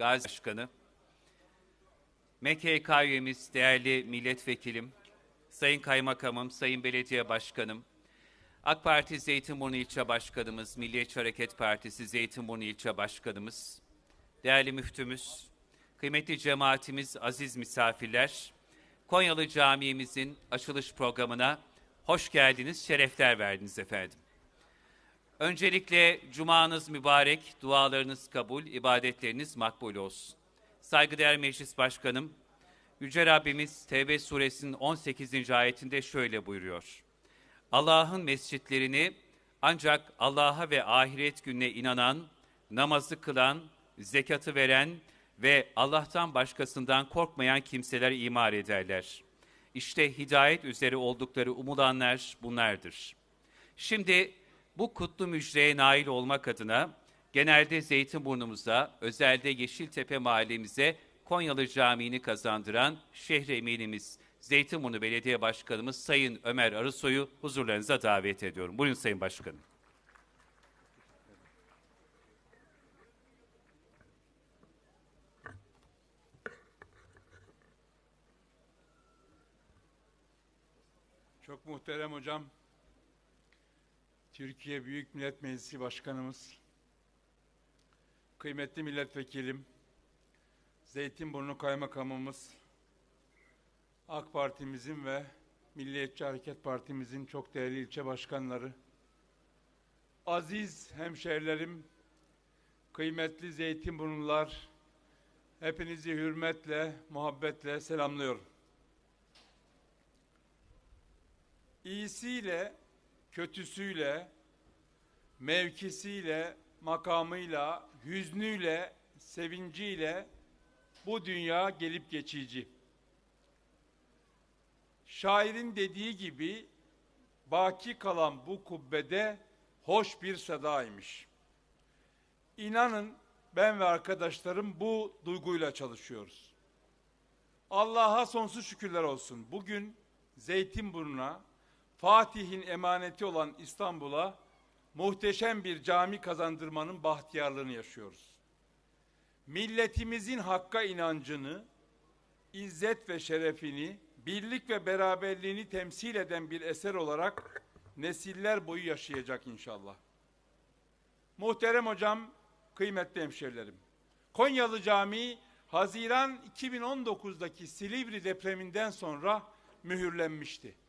Gazi Başkanı, MKK üyemiz, değerli milletvekilim, Sayın Kaymakamım, Sayın Belediye Başkanım, AK Parti Zeytinburnu İlçe Başkanımız, Milliyetçi Hareket Partisi Zeytinburnu İlçe Başkanımız, değerli müftümüz, kıymetli cemaatimiz, aziz misafirler, Konyalı Camii'mizin açılış programına hoş geldiniz, şerefler verdiniz efendim. Öncelikle cumanız mübarek, dualarınız kabul, ibadetleriniz makbul olsun. Saygıdeğer Meclis Başkanım, Yüce Rabbimiz Tevbe suresinin 18. ayetinde şöyle buyuruyor. Allah'ın mescitlerini ancak Allah'a ve ahiret gününe inanan, namazı kılan, zekatı veren ve Allah'tan başkasından korkmayan kimseler imar ederler. İşte hidayet üzere oldukları umulanlar bunlardır. Şimdi bu kutlu müjdeye nail olmak adına genelde Zeytinburnumuza, özelde Yeşiltepe mahallemize Konyalı Camii'ni kazandıran şehri eminimiz Zeytinburnu Belediye Başkanımız Sayın Ömer Arısoy'u huzurlarınıza davet ediyorum. Buyurun Sayın Başkanım. Çok muhterem hocam, Türkiye Büyük Millet Meclisi Başkanımız, kıymetli milletvekilim, Zeytinburnu Kaymakamımız, AK Partimizin ve Milliyetçi Hareket Partimizin çok değerli ilçe başkanları, aziz hemşehrilerim, kıymetli Zeytinburnular, hepinizi hürmetle, muhabbetle selamlıyorum. iyisiyle, kötüsüyle, mevkisiyle, makamıyla, hüznüyle, sevinciyle bu dünya gelip geçici. Şairin dediği gibi baki kalan bu kubbede hoş bir sadaymış. İnanın ben ve arkadaşlarım bu duyguyla çalışıyoruz. Allah'a sonsuz şükürler olsun. Bugün Zeytinburnu'na Fatih'in emaneti olan İstanbul'a muhteşem bir cami kazandırmanın bahtiyarlığını yaşıyoruz. Milletimizin hakka inancını, izzet ve şerefini, birlik ve beraberliğini temsil eden bir eser olarak nesiller boyu yaşayacak inşallah. Muhterem hocam, kıymetli hemşerilerim. Konyalı Camii Haziran 2019'daki Silivri depreminden sonra mühürlenmişti.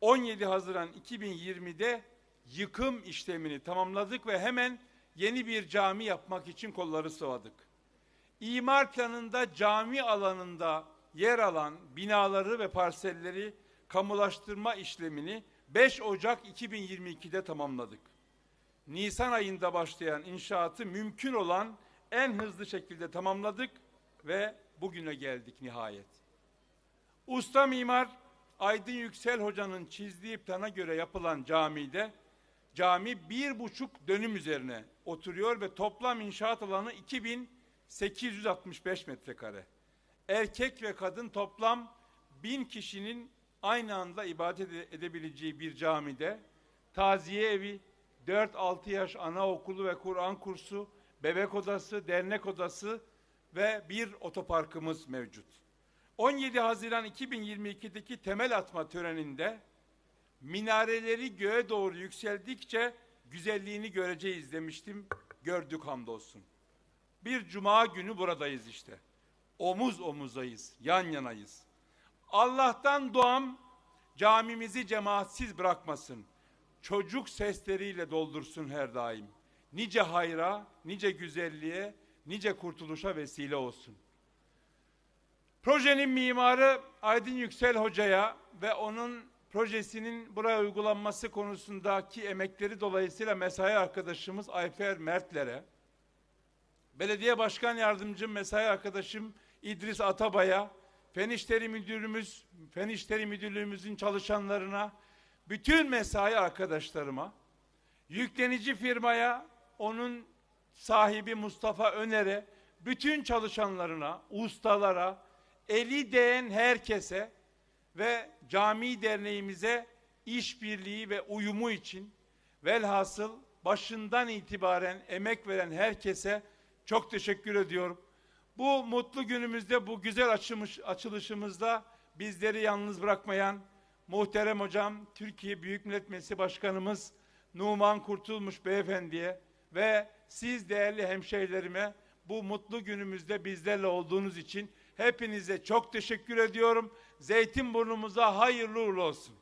17 Haziran 2020'de yıkım işlemini tamamladık ve hemen yeni bir cami yapmak için kolları sıvadık. İmar planında cami alanında yer alan binaları ve parselleri kamulaştırma işlemini 5 Ocak 2022'de tamamladık. Nisan ayında başlayan inşaatı mümkün olan en hızlı şekilde tamamladık ve bugüne geldik nihayet. Usta mimar Aydın Yüksel Hoca'nın çizdiği plana göre yapılan camide cami bir buçuk dönüm üzerine oturuyor ve toplam inşaat alanı 2865 metrekare. Erkek ve kadın toplam bin kişinin aynı anda ibadet edebileceği bir camide taziye evi, 4-6 yaş anaokulu ve Kur'an kursu, bebek odası, dernek odası ve bir otoparkımız mevcut. 17 Haziran 2022'deki temel atma töreninde minareleri göğe doğru yükseldikçe güzelliğini göreceğiz demiştim. Gördük hamdolsun. Bir cuma günü buradayız işte. Omuz omuzayız, yan yanayız. Allah'tan duam camimizi cemaatsiz bırakmasın. Çocuk sesleriyle doldursun her daim. Nice hayra, nice güzelliğe, nice kurtuluşa vesile olsun. Projenin mimarı Aydın Yüksel Hoca'ya ve onun projesinin buraya uygulanması konusundaki emekleri dolayısıyla mesai arkadaşımız Ayfer Mertler'e, belediye başkan yardımcım mesai arkadaşım İdris Atabay'a, Fen İşleri Müdürümüz, Fen İşleri Müdürlüğümüzün çalışanlarına, bütün mesai arkadaşlarıma, yüklenici firmaya, onun sahibi Mustafa Öner'e, bütün çalışanlarına, ustalara, eli değen herkese ve cami derneğimize işbirliği ve uyumu için velhasıl başından itibaren emek veren herkese çok teşekkür ediyorum. Bu mutlu günümüzde, bu güzel açılmış, açılışımızda bizleri yalnız bırakmayan muhterem hocam, Türkiye Büyük Millet Meclisi Başkanımız Numan Kurtulmuş Beyefendi'ye ve siz değerli hemşehrilerime bu mutlu günümüzde bizlerle olduğunuz için hepinize çok teşekkür ediyorum. Zeytinburnumuza hayırlı uğurlu olsun.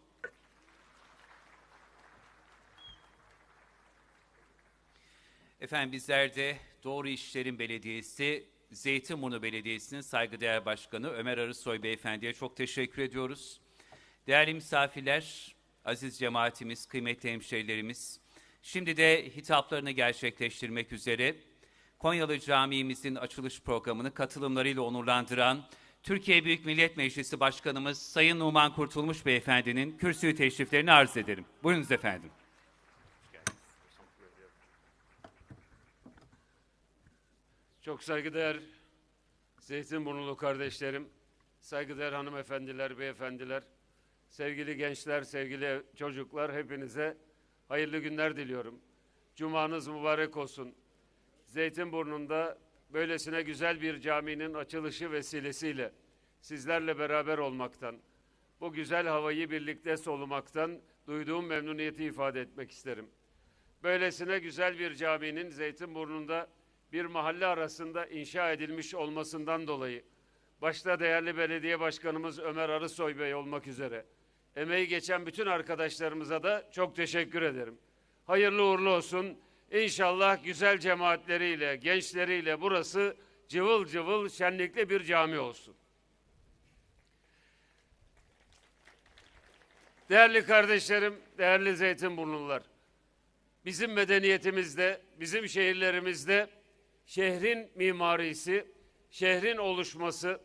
Efendim bizler de Doğru İşlerin Belediyesi, Zeytinburnu Belediyesi'nin saygıdeğer başkanı Ömer Arısoy Beyefendi'ye çok teşekkür ediyoruz. Değerli misafirler, aziz cemaatimiz, kıymetli hemşehrilerimiz, şimdi de hitaplarını gerçekleştirmek üzere Konyalı Camii'mizin açılış programını katılımlarıyla onurlandıran Türkiye Büyük Millet Meclisi Başkanımız Sayın Numan Kurtulmuş Beyefendi'nin kürsü teşriflerini arz ederim. Buyurunuz efendim. Çok saygıdeğer Zeytinburnulu kardeşlerim, saygıdeğer hanımefendiler, beyefendiler, sevgili gençler, sevgili çocuklar hepinize hayırlı günler diliyorum. Cumanız mübarek olsun. Zeytinburnu'nda böylesine güzel bir caminin açılışı vesilesiyle sizlerle beraber olmaktan, bu güzel havayı birlikte solumaktan duyduğum memnuniyeti ifade etmek isterim. Böylesine güzel bir caminin Zeytinburnu'nda bir mahalle arasında inşa edilmiş olmasından dolayı başta değerli belediye başkanımız Ömer Arısoy Bey olmak üzere emeği geçen bütün arkadaşlarımıza da çok teşekkür ederim. Hayırlı uğurlu olsun. İnşallah güzel cemaatleriyle, gençleriyle burası cıvıl cıvıl şenlikli bir cami olsun. Değerli kardeşlerim, değerli Zeytinburnulular. Bizim medeniyetimizde, bizim şehirlerimizde şehrin mimarisi, şehrin oluşması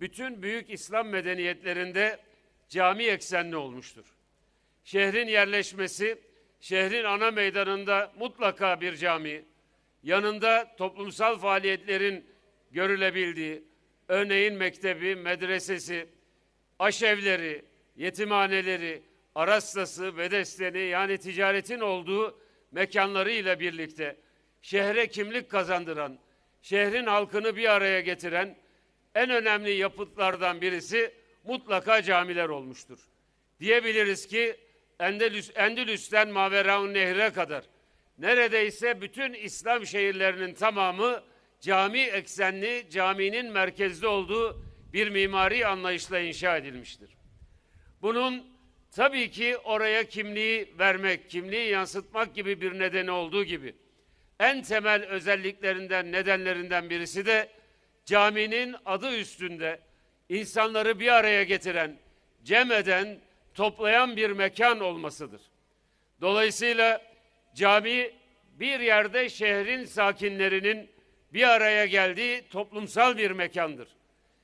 bütün büyük İslam medeniyetlerinde cami eksenli olmuştur. Şehrin yerleşmesi, şehrin ana meydanında mutlaka bir cami, yanında toplumsal faaliyetlerin görülebildiği, örneğin mektebi, medresesi, aşevleri, yetimhaneleri, arastası, bedesteni yani ticaretin olduğu mekanlarıyla birlikte şehre kimlik kazandıran, şehrin halkını bir araya getiren en önemli yapıtlardan birisi mutlaka camiler olmuştur. Diyebiliriz ki Endülüs, Endülüs'ten Maveraun Nehri'ne kadar neredeyse bütün İslam şehirlerinin tamamı cami eksenli, caminin merkezde olduğu bir mimari anlayışla inşa edilmiştir. Bunun tabii ki oraya kimliği vermek, kimliği yansıtmak gibi bir nedeni olduğu gibi en temel özelliklerinden, nedenlerinden birisi de caminin adı üstünde insanları bir araya getiren, cem eden, toplayan bir mekan olmasıdır. Dolayısıyla cami bir yerde şehrin sakinlerinin bir araya geldiği toplumsal bir mekandır.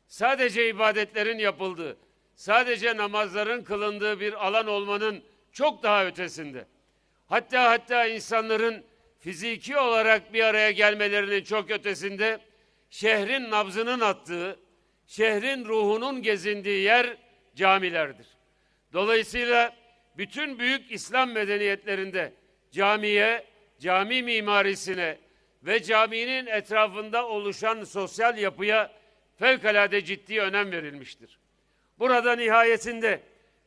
Sadece ibadetlerin yapıldığı, sadece namazların kılındığı bir alan olmanın çok daha ötesinde. Hatta hatta insanların fiziki olarak bir araya gelmelerinin çok ötesinde şehrin nabzının attığı, şehrin ruhunun gezindiği yer camilerdir. Dolayısıyla bütün büyük İslam medeniyetlerinde camiye, cami mimarisine ve caminin etrafında oluşan sosyal yapıya fevkalade ciddi önem verilmiştir. Burada nihayetinde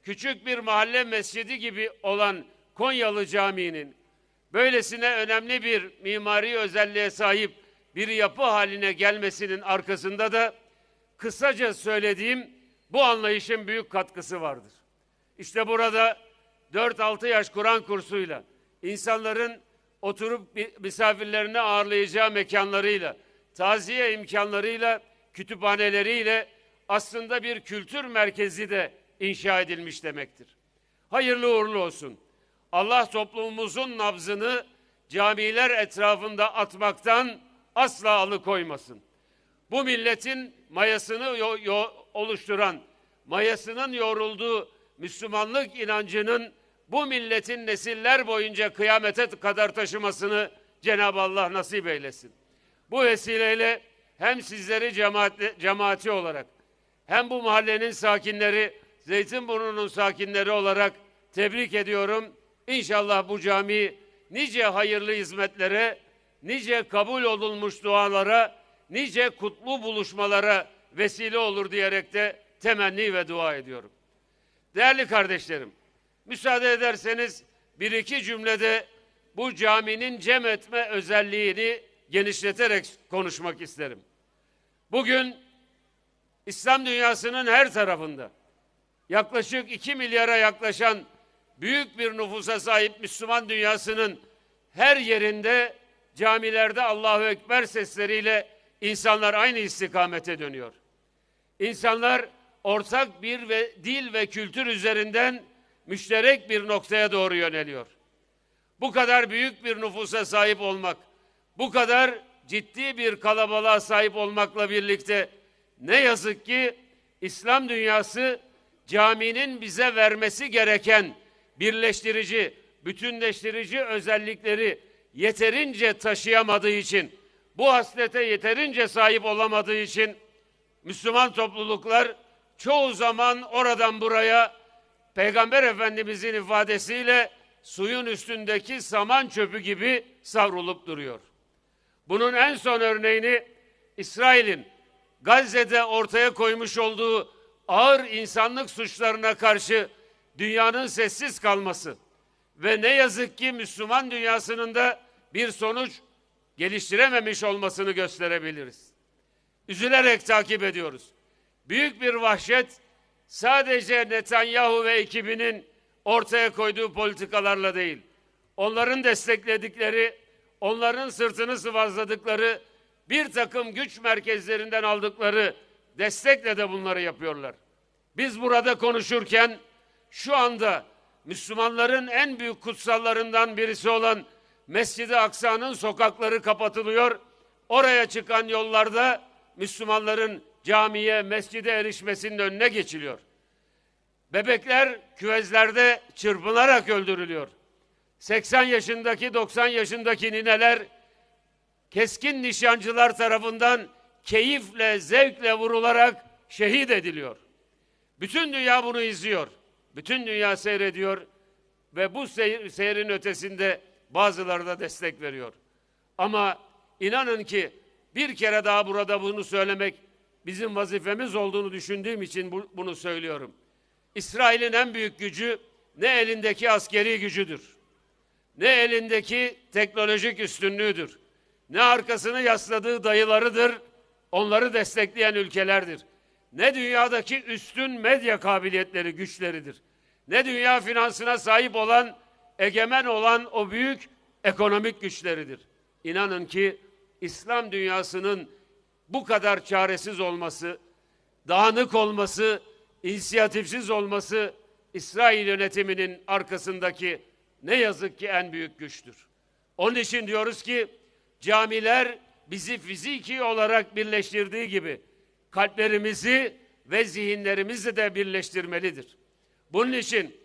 küçük bir mahalle mescidi gibi olan Konyalı Camii'nin böylesine önemli bir mimari özelliğe sahip bir yapı haline gelmesinin arkasında da kısaca söylediğim bu anlayışın büyük katkısı vardır. İşte burada 4-6 yaş Kur'an kursuyla insanların oturup misafirlerini ağırlayacağı mekanlarıyla, taziye imkanlarıyla, kütüphaneleriyle aslında bir kültür merkezi de inşa edilmiş demektir. Hayırlı uğurlu olsun. Allah toplumumuzun nabzını camiler etrafında atmaktan asla alıkoymasın. Bu milletin mayasını oluşturan, mayasının yorulduğu Müslümanlık inancının bu milletin nesiller boyunca kıyamete kadar taşımasını Cenab-ı Allah nasip eylesin. Bu vesileyle hem sizleri cemaat, cemaati olarak hem bu mahallenin sakinleri, Zeytinburnu'nun sakinleri olarak tebrik ediyorum. İnşallah bu cami nice hayırlı hizmetlere, nice kabul olunmuş dualara, nice kutlu buluşmalara vesile olur diyerek de temenni ve dua ediyorum. Değerli kardeşlerim, müsaade ederseniz bir iki cümlede bu caminin cem etme özelliğini genişleterek konuşmak isterim. Bugün İslam dünyasının her tarafında yaklaşık 2 milyara yaklaşan büyük bir nüfusa sahip Müslüman dünyasının her yerinde camilerde Allahu Ekber sesleriyle insanlar aynı istikamete dönüyor. İnsanlar ortak bir ve dil ve kültür üzerinden müşterek bir noktaya doğru yöneliyor. Bu kadar büyük bir nüfusa sahip olmak, bu kadar ciddi bir kalabalığa sahip olmakla birlikte ne yazık ki İslam dünyası caminin bize vermesi gereken birleştirici, bütünleştirici özellikleri yeterince taşıyamadığı için, bu haslete yeterince sahip olamadığı için Müslüman topluluklar çoğu zaman oradan buraya Peygamber Efendimizin ifadesiyle suyun üstündeki saman çöpü gibi savrulup duruyor. Bunun en son örneğini İsrail'in Gazze'de ortaya koymuş olduğu ağır insanlık suçlarına karşı dünyanın sessiz kalması ve ne yazık ki Müslüman dünyasının da bir sonuç geliştirememiş olmasını gösterebiliriz. Üzülerek takip ediyoruz. Büyük bir vahşet sadece Netanyahu ve ekibinin ortaya koyduğu politikalarla değil, onların destekledikleri, onların sırtını sıvazladıkları bir takım güç merkezlerinden aldıkları destekle de bunları yapıyorlar. Biz burada konuşurken şu anda Müslümanların en büyük kutsallarından birisi olan Mescid-i Aksa'nın sokakları kapatılıyor. Oraya çıkan yollarda Müslümanların camiye, mescide erişmesinin önüne geçiliyor. Bebekler küvezlerde çırpınarak öldürülüyor. 80 yaşındaki 90 yaşındaki nineler keskin nişancılar tarafından keyifle, zevkle vurularak şehit ediliyor. Bütün dünya bunu izliyor. Bütün dünya seyrediyor ve bu seyir, seyrin ötesinde bazıları da destek veriyor. Ama inanın ki bir kere daha burada bunu söylemek bizim vazifemiz olduğunu düşündüğüm için bu, bunu söylüyorum. İsrail'in en büyük gücü ne elindeki askeri gücüdür, ne elindeki teknolojik üstünlüğüdür, ne arkasını yasladığı dayılarıdır, onları destekleyen ülkelerdir. Ne dünyadaki üstün medya kabiliyetleri, güçleridir. Ne dünya finansına sahip olan, egemen olan o büyük ekonomik güçleridir. İnanın ki İslam dünyasının bu kadar çaresiz olması, dağınık olması, inisiyatifsiz olması İsrail yönetiminin arkasındaki ne yazık ki en büyük güçtür. Onun için diyoruz ki camiler bizi fiziki olarak birleştirdiği gibi kalplerimizi ve zihinlerimizi de birleştirmelidir. Bunun için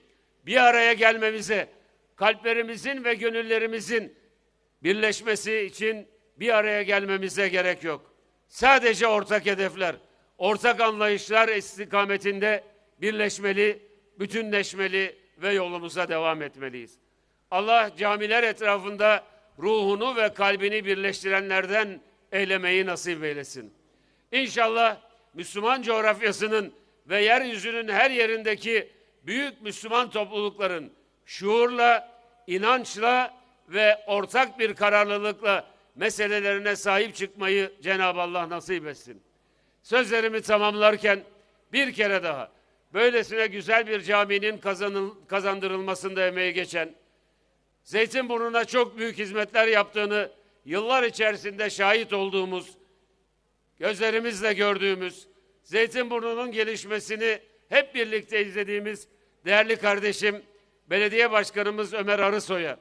bir araya gelmemize, kalplerimizin ve gönüllerimizin birleşmesi için bir araya gelmemize gerek yok. Sadece ortak hedefler, ortak anlayışlar istikametinde birleşmeli, bütünleşmeli ve yolumuza devam etmeliyiz. Allah camiler etrafında ruhunu ve kalbini birleştirenlerden eylemeyi nasip eylesin. İnşallah Müslüman coğrafyasının ve yeryüzünün her yerindeki büyük Müslüman toplulukların şuurla, inançla ve ortak bir kararlılıkla meselelerine sahip çıkmayı Cenab-ı Allah nasip etsin. Sözlerimi tamamlarken bir kere daha böylesine güzel bir caminin kazanıl, kazandırılmasında emeği geçen, Zeytinburnu'na çok büyük hizmetler yaptığını yıllar içerisinde şahit olduğumuz, gözlerimizle gördüğümüz, Zeytinburnu'nun gelişmesini hep birlikte izlediğimiz değerli kardeşim, belediye başkanımız Ömer Arısoy'a,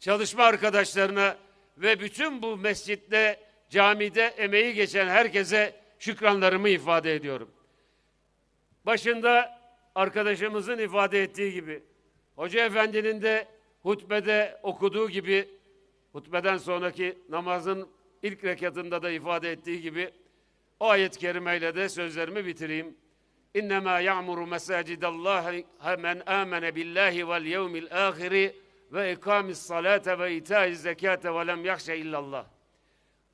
çalışma arkadaşlarına ve bütün bu mescitte, camide emeği geçen herkese şükranlarımı ifade ediyorum. Başında arkadaşımızın ifade ettiği gibi, Hoca Efendi'nin de hutbede okuduğu gibi, hutbeden sonraki namazın ilk rekatında da ifade ettiği gibi, o ayet-i kerimeyle de sözlerimi bitireyim. İnnemâ ya'muru mesâcidallâhi men âmene billahi vel yevmil âhiri ve ikâmis salâte ve itâiz zekâte ve lem yahşe illallah.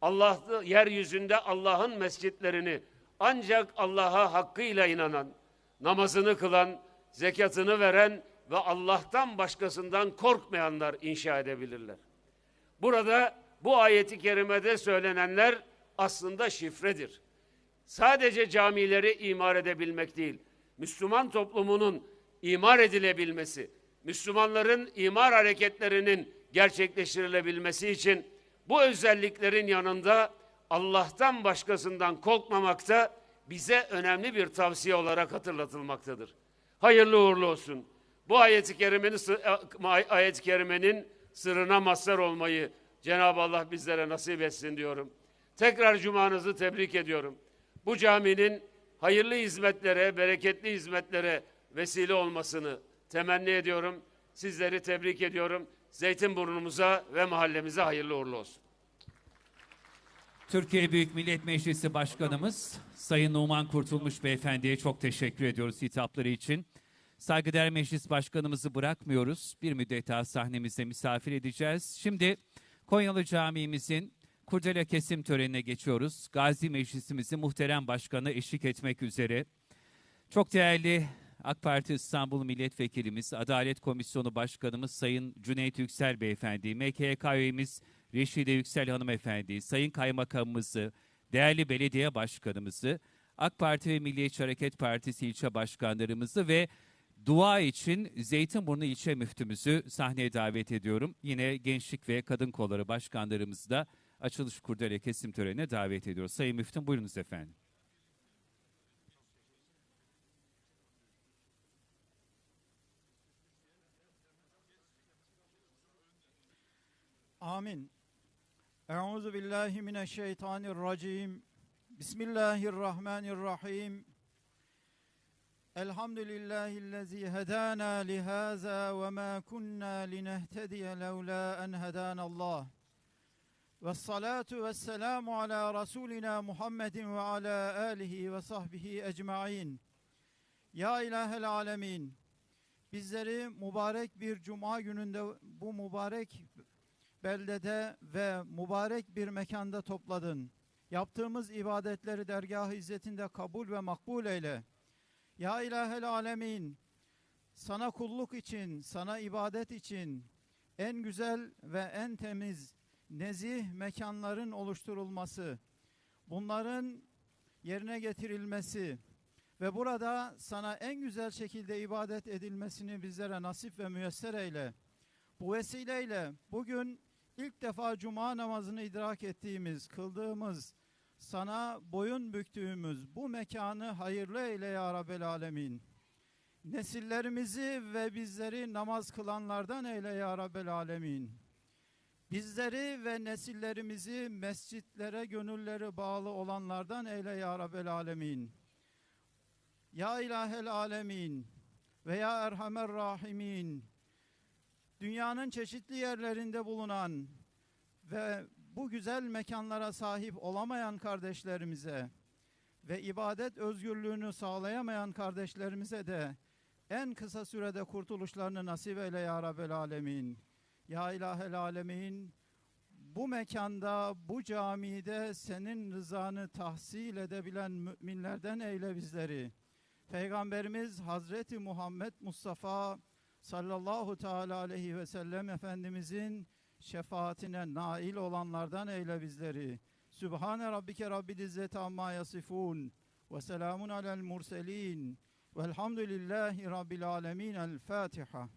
Allah yeryüzünde Allah'ın mescitlerini ancak Allah'a hakkıyla inanan, namazını kılan, zekatını veren ve Allah'tan başkasından korkmayanlar inşa edebilirler. Burada bu ayeti kerimede söylenenler aslında şifredir. Sadece camileri imar edebilmek değil, Müslüman toplumunun imar edilebilmesi, Müslümanların imar hareketlerinin gerçekleştirilebilmesi için bu özelliklerin yanında Allah'tan başkasından korkmamak da bize önemli bir tavsiye olarak hatırlatılmaktadır. Hayırlı uğurlu olsun. Bu ayeti kerimenin e, ayet-i kerimenin sırrına mazhar olmayı Cenab-ı Allah bizlere nasip etsin diyorum. Tekrar cumanızı tebrik ediyorum. Bu caminin hayırlı hizmetlere, bereketli hizmetlere vesile olmasını temenni ediyorum. Sizleri tebrik ediyorum. Zeytinburnumuza ve mahallemize hayırlı uğurlu olsun. Türkiye Büyük Millet Meclisi Başkanımız Sayın Numan Kurtulmuş Beyefendi'ye çok teşekkür ediyoruz hitapları için. Saygıdeğer Meclis Başkanımızı bırakmıyoruz. Bir müddet daha sahnemizde misafir edeceğiz. Şimdi Konyalı Camimizin kurdele kesim törenine geçiyoruz. Gazi Meclisimizin muhterem başkanı eşlik etmek üzere. Çok değerli AK Parti İstanbul Milletvekilimiz, Adalet Komisyonu Başkanımız Sayın Cüneyt Yüksel Beyefendi, MKYK üyemiz Reşide Yüksel Hanımefendi, Sayın Kaymakamımızı, değerli belediye başkanımızı, AK Parti ve Milliyetçi Hareket Partisi ilçe başkanlarımızı ve dua için Zeytinburnu ilçe müftümüzü sahneye davet ediyorum. Yine Gençlik ve Kadın Kolları başkanlarımızı da açılış kurdele kesim törenine davet ediyoruz. Sayın Müftüm buyurunuz efendim. Amin. Euzu billahi mineşşeytanirracim. Bismillahirrahmanirrahim. Elhamdülillahi'llezî hedâna lihâzâ ve mâ kunnâ linehtediye levlâ en hedânallah. Ve salatu ve selamu ala Resulina Muhammedin ve ala alihi ve sahbihi ecmaîn. Ya ilahel alemin. Bizleri mübarek bir cuma gününde bu mübarek beldede ve mübarek bir mekanda topladın. Yaptığımız ibadetleri dergah-ı izzetinde kabul ve makbul eyle. Ya ilahel alemin, sana kulluk için, sana ibadet için en güzel ve en temiz, nezih mekanların oluşturulması, bunların yerine getirilmesi ve burada sana en güzel şekilde ibadet edilmesini bizlere nasip ve müyesser eyle. Bu vesileyle bugün ilk defa cuma namazını idrak ettiğimiz, kıldığımız, sana boyun büktüğümüz bu mekanı hayırlı eyle ya Rabbel Alemin. Nesillerimizi ve bizleri namaz kılanlardan eyle ya Rabbel Alemin. Bizleri ve nesillerimizi mescitlere gönülleri bağlı olanlardan eyle ya Rabbel Alemin. Ya İlahel Alemin ve ya Erhamer Rahimin dünyanın çeşitli yerlerinde bulunan ve bu güzel mekanlara sahip olamayan kardeşlerimize ve ibadet özgürlüğünü sağlayamayan kardeşlerimize de en kısa sürede kurtuluşlarını nasip eyle ya Rabbel Alemin. Ya İlahel Alemin bu mekanda, bu camide senin rızanı tahsil edebilen müminlerden eyle bizleri. Peygamberimiz Hazreti Muhammed Mustafa sallallahu teala aleyhi ve sellem Efendimizin şefaatine nail olanlardan eyle bizleri. Sübhane rabbike rabbil izzeti amma yasifun ve selamun alel murselin velhamdülillahi rabbil alemin. El Fatiha.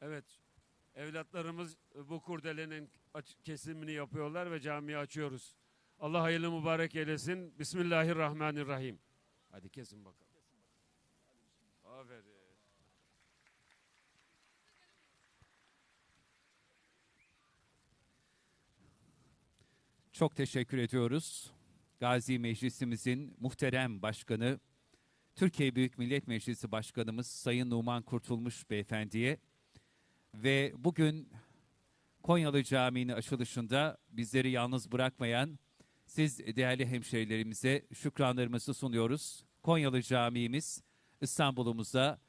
Evet. Evlatlarımız bu kurdelenin kesimini yapıyorlar ve camiyi açıyoruz. Allah hayırlı mübarek eylesin. Bismillahirrahmanirrahim. Hadi kesin bakalım. Çok teşekkür ediyoruz. Gazi Meclisimizin muhterem başkanı, Türkiye Büyük Millet Meclisi Başkanımız Sayın Numan Kurtulmuş Beyefendi'ye ve bugün Konyalı Camii'nin açılışında bizleri yalnız bırakmayan siz değerli hemşehrilerimize şükranlarımızı sunuyoruz. Konyalı Camii'miz İstanbul'umuza